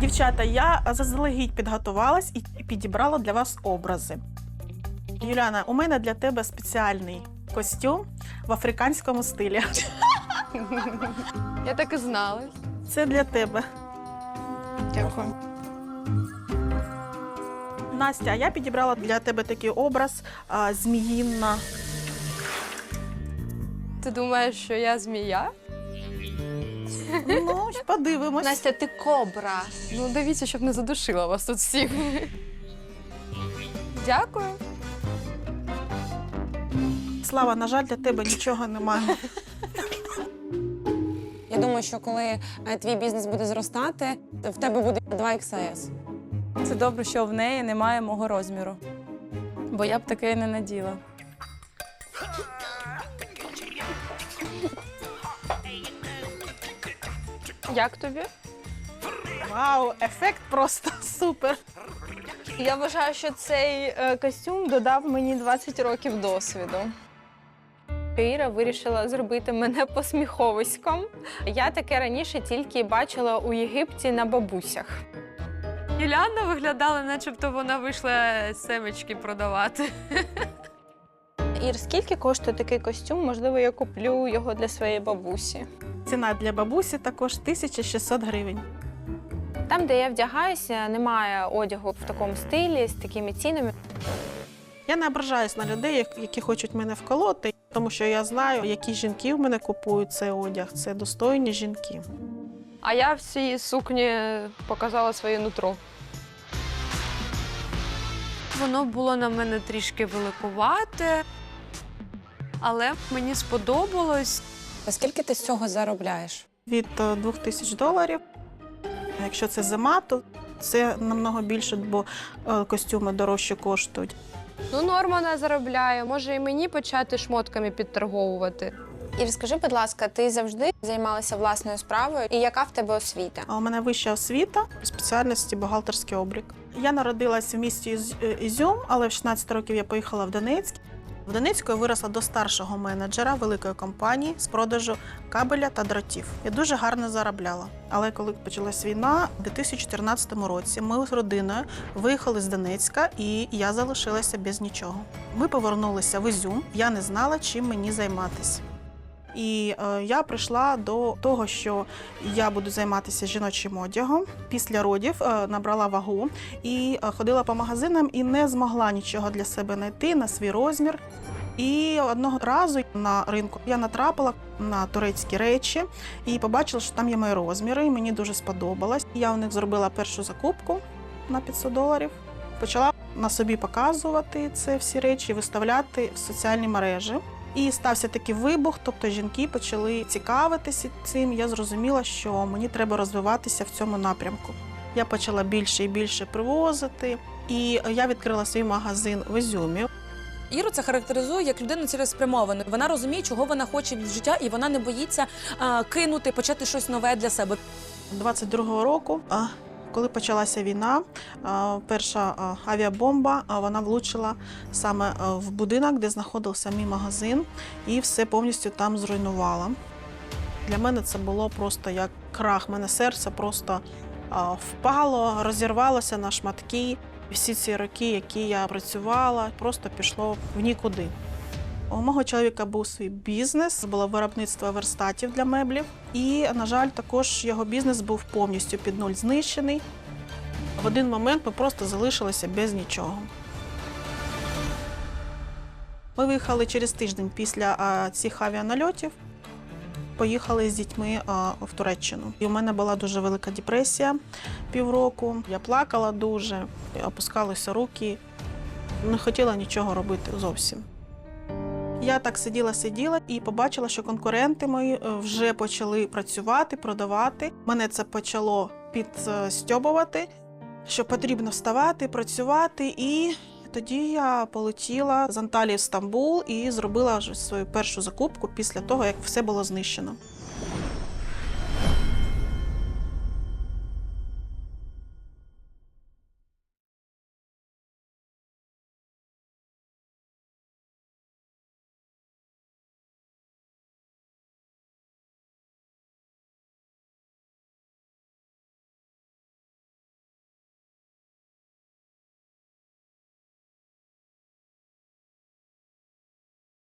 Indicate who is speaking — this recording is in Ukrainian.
Speaker 1: Дівчата, я заздалегідь підготувалась і підібрала для вас образи. Юляна, у мене для тебе спеціальний костюм в африканському стилі.
Speaker 2: Я так і знала.
Speaker 1: Це для тебе.
Speaker 2: Дякую.
Speaker 1: Настя, а я підібрала для тебе такий образ а, зміїна.
Speaker 2: Ти думаєш, що я змія?
Speaker 1: Ну, подивимось.
Speaker 3: Настя, ти кобра.
Speaker 2: Ну, дивіться, щоб не задушила вас тут всіх. Дякую.
Speaker 1: Слава, на жаль, для тебе нічого немає.
Speaker 4: Я думаю, що коли е, твій бізнес буде зростати, в тебе буде 2 XS.
Speaker 5: Це добре, що в неї немає мого розміру. Бо я б таке не наділа.
Speaker 2: Як тобі?
Speaker 1: Вау, ефект просто супер.
Speaker 3: Я вважаю, що цей е, костюм додав мені 20 років досвіду. Іра вирішила зробити мене посміховиськом. Я таке раніше тільки бачила у Єгипті на бабусях.
Speaker 2: Юліанна виглядала, начебто вона вийшла семечки продавати.
Speaker 3: Ір, скільки коштує такий костюм? Можливо, я куплю його для своєї бабусі.
Speaker 1: Ціна для бабусі також 1600 гривень.
Speaker 3: Там, де я вдягаюся, немає одягу в такому стилі з такими цінами.
Speaker 1: Я не ображаюсь на людей, які хочуть мене вколоти, тому що я знаю, які жінки в мене купують цей одяг. Це достойні жінки.
Speaker 2: А я в цій сукні показала своє нутро. Воно було на мене трішки великувате, але мені сподобалось.
Speaker 4: А скільки ти з цього заробляєш?
Speaker 1: Від е, 2000 доларів. Якщо це зима, то це намного більше, бо е, костюми дорожче коштують.
Speaker 2: Ну, норма вона заробляє. Може, і мені почати шмотками підторговувати.
Speaker 6: І розкажи, будь ласка, ти завжди займалася власною справою, і яка в тебе освіта?
Speaker 1: А у мене вища освіта спеціальності бухгалтерський облік. Я народилася в місті Із- е, Ізюм, але в 16 років я поїхала в Донецьк. В Донецьку я виросла до старшого менеджера великої компанії з продажу кабеля та дротів. Я дуже гарно заробляла. Але коли почалась війна, у 2014 році ми з родиною виїхали з Донецька, і я залишилася без нічого. Ми повернулися в Ізюм. Я не знала, чим мені займатися. І е, я прийшла до того, що я буду займатися жіночим одягом. Після родів е, набрала вагу і е, ходила по магазинам і не змогла нічого для себе знайти на свій розмір. І одного разу на ринку я натрапила на турецькі речі і побачила, що там є мої розміри, і мені дуже сподобалось. Я у них зробила першу закупку на 500 доларів. Почала на собі показувати це всі речі, виставляти в соціальні мережі. І стався такий вибух, тобто жінки почали цікавитися цим. Я зрозуміла, що мені треба розвиватися в цьому напрямку. Я почала більше і більше привозити, і я відкрила свій магазин в Ізюмі.
Speaker 5: Іру це характеризує як людину цілеспрямовану. Вона розуміє, чого вона хоче від життя, і вона не боїться а, кинути, почати щось нове для себе.
Speaker 1: 22-го року, а, коли почалася війна, перша авіабомба вона влучила саме в будинок, де знаходився мій магазин, і все повністю там зруйнувала. Для мене це було просто як крах. Мене серце просто впало, розірвалося на шматки. Всі ці роки, які я працювала, просто пішло в нікуди. У мого чоловіка був свій бізнес, було виробництво верстатів для меблів. І, на жаль, також його бізнес був повністю під нуль знищений. В один момент ми просто залишилися без нічого. Ми виїхали через тиждень після цих авіанальотів. Поїхали з дітьми в Туреччину. І у мене була дуже велика депресія півроку. Я плакала дуже, опускалися руки, не хотіла нічого робити зовсім. Я так сиділа, сиділа і побачила, що конкуренти мої е, вже почали працювати, продавати. Мене це почало підстьобувати, що потрібно вставати, працювати. І тоді я полетіла з Анталії в Стамбул і зробила свою першу закупку після того, як все було знищено.